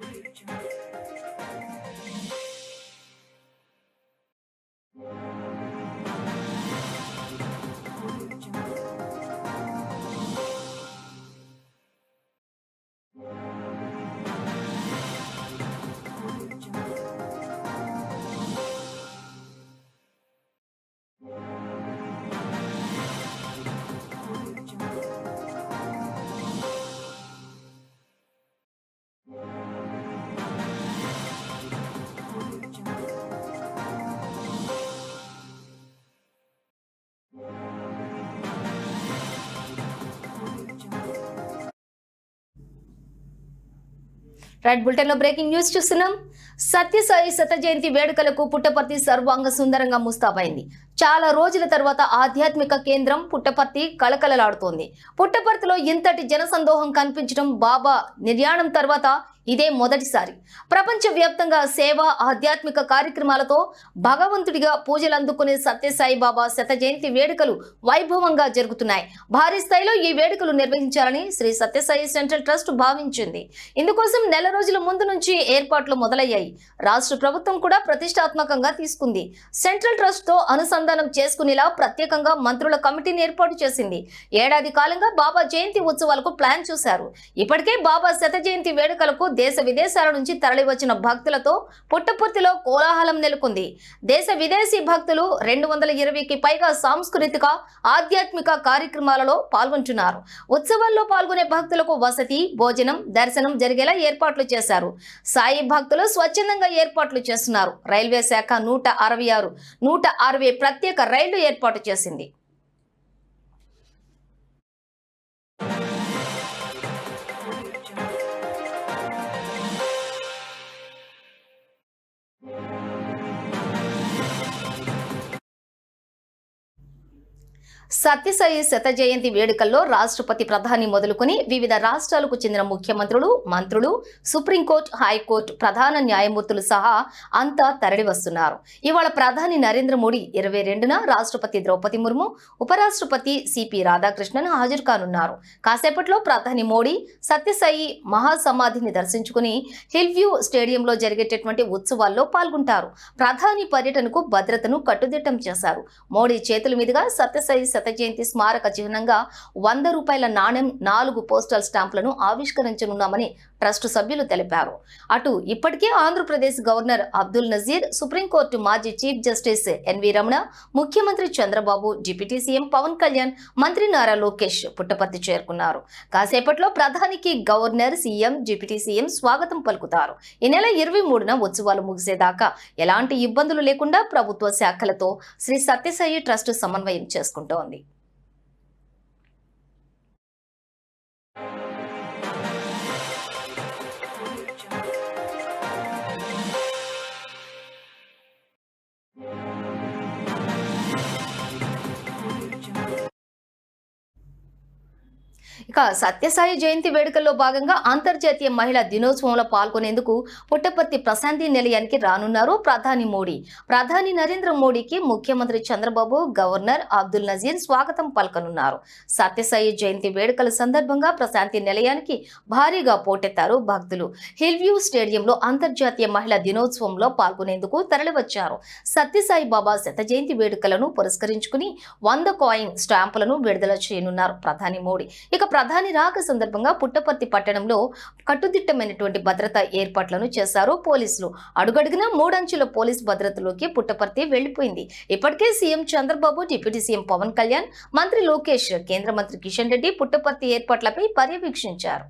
Дівчинка. Right బులెటిన్లో breaking news చూస్తున్నాం. సత్యసాయి శత జయంతి వేడుకలకు పుట్టపర్తి సర్వాంగ సుందరంగా ముస్తాబైంది. చాలా రోజుల తర్వాత ఆధ్యాత్మిక కేంద్రం పుట్టపర్తి కళకళలాడుతోంది. పుట్టపర్తిలో ఇంతటి జనసందోహం కనిపించడం బాబా నిర్యాణం తర్వాత ఇదే మొదటిసారి. ప్రపంచ వ్యాప్తంగా సేవ ఆధ్యాత్మిక కార్యక్రమాలతో భగవంతుడిగా పూజలు అందుకునే సత్యసాయి బాబా శత జయంతి వేడుకలు వైభవంగా జరుగుతున్నాయి. భారీ స్థాయిలో ఈ వేడుకలు నిర్వహించాలని శ్రీ సత్యసాయి సెంట్రల్ ట్రస్ట్ భావించింది. ఇందుకోసం నెల రోజుల ముందు నుంచి ఏర్పాట్లు మొదలయ్యాయి. రాష్ట్ర ప్రభుత్వం కూడా ప్రతిష్టాత్మకంగా తీసుకుంది. సెంట్రల్ ట్రస్ట్తో అనుసంధానం అనుసంధానం చేసుకునేలా ప్రత్యేకంగా మంత్రుల కమిటీని ఏర్పాటు చేసింది. ఏడాది కాలంగా బాబా జయంతి ఉత్సవాలకు ప్లాన్ చూశారు. ఇప్పటికే బాబా శత జయంతి వేడుకలకు దేశ విదేశాల నుంచి తరలివచ్చిన భక్తులతో పుట్టపూర్తిలో కోలాహలం నెలకొంది. దేశ విదేశీ భక్తులు రెండు వందల ఇరవైకి పైగా సాంస్కృతిక ఆధ్యాత్మిక కార్యక్రమాలలో పాల్గొంటున్నారు. ఉత్సవాల్లో పాల్గొనే భక్తులకు వసతి భోజనం దర్శనం జరిగేలా ఏర్పాట్లు చేశారు. సాయి భక్తులు స్వచ్ఛందంగా ఏర్పాట్లు చేస్తున్నారు. రైల్వే శాఖ నూట అరవై ఆరు నూట అరవై ప్రత్యేక రైళ్ళు ఏర్పాటు చేసింది. సత్యసాయి శత జయంతి వేడుకల్లో రాష్ట్రపతి ప్రధాని మొదలుకొని వివిధ రాష్ట్రాలకు చెందిన ముఖ్యమంత్రులు మంత్రులు సుప్రీంకోర్టు హైకోర్టు ప్రధాన న్యాయమూర్తులు సహా అంతా తరలివస్తున్నారు ఇవాళ ప్రధాని నరేంద్ర మోడీ ఇరవై రెండున రాష్ట్రపతి ద్రౌపది ముర్ము ఉపరాష్ట్రపతి సిపి రాధాకృష్ణన్ హాజరు కానున్నారు. కాసేపట్లో ప్రధాని మోడీ సత్యసాయి మహాసమాధిని దర్శించుకుని హిల్ వ్యూ స్టేడియంలో జరిగేటటువంటి ఉత్సవాల్లో పాల్గొంటారు. ప్రధాని పర్యటనకు భద్రతను కట్టుదిట్టం చేశారు. మోడీ చేతుల మీదుగా సత్యసాయి శత జయంతి స్మారక చిహ్నంగా వంద రూపాయల నాణెం నాలుగు పోస్టల్ స్టాంపులను ఆవిష్కరించనున్నామని ట్రస్ట్ సభ్యులు తెలిపారు. అటు ఇప్పటికే Andhra Pradesh governor Abdul Nazeer Supreme Court మాజీ చీఫ్ జస్టిస్ ఎన్వి రమణ ముఖ్యమంత్రి చంద్రబాబు డిప్యూటీ సీఎం పవన్ కళ్యాణ్ మంత్రి నారా లోకేష్ పుట్టపర్తి చేరుకున్నారు. కాసేపట్లో ప్రధానికి గవర్నర్ సీఎం డిప్యూటీ సీఎం స్వాగతం పలుకుతారు. ఈ నెల ఇరవై మూడున ఉత్సవాలు ముగిసేదాకా ఎలాంటి ఇబ్బందులు లేకుండా ప్రభుత్వ శాఖలతో శ్రీ సత్యసాయి ట్రస్ట్ సమన్వయం చేసుకుంటోంది. ఇక సత్యసాయి జయంతి వేడుకల్లో భాగంగా అంతర్జాతీయ మహిళా దినోత్సవంలో పాల్గొనేందుకు పుట్టపర్తి ప్రశాంతి నిలయానికి రానున్నారు ప్రధాని మోడీ. ప్రధాని నరేంద్ర మోడీకి ముఖ్యమంత్రి చంద్రబాబు గవర్నర్ అబ్దుల్ నజీర్ స్వాగతం పలకనున్నారు. సత్యసాయి జయంతి వేడుకల సందర్భంగా ప్రశాంతి నిలయానికి భారీగా పోటెత్తారు భక్తులు. హిల్ వ్యూ స్టేడియంలో అంతర్జాతీయ మహిళా దినోత్సవంలో పాల్గొనేందుకు తరలివచ్చారు. సత్యసాయి బాబా శత జయంతి వేడుకలను పురస్కరించుకుని వంద కాయిన్ స్టాంపులను విడుదల చేయనున్నారు ప్రధాని మోడీ. ఇక ప్రధాని రాక సందర్భంగా పుట్టపర్తి పట్టణంలో కట్టుదిట్టమైనటువంటి భద్రతా ఏర్పాట్లను చేశారు పోలీసులు. అడుగడుగున మూడంచుల పోలీస్ భద్రతలోకి పుట్టపర్తి వెళ్ళిపోయింది ఇప్పటికే CM Chandrababu deputy CM Pavan Kalyan మంత్రి లోకేష్ కేంద్ర మంత్రి కిషన్ రెడ్డి పుట్టపర్తి ఏర్పాట్లపై పర్యవేక్షించారు.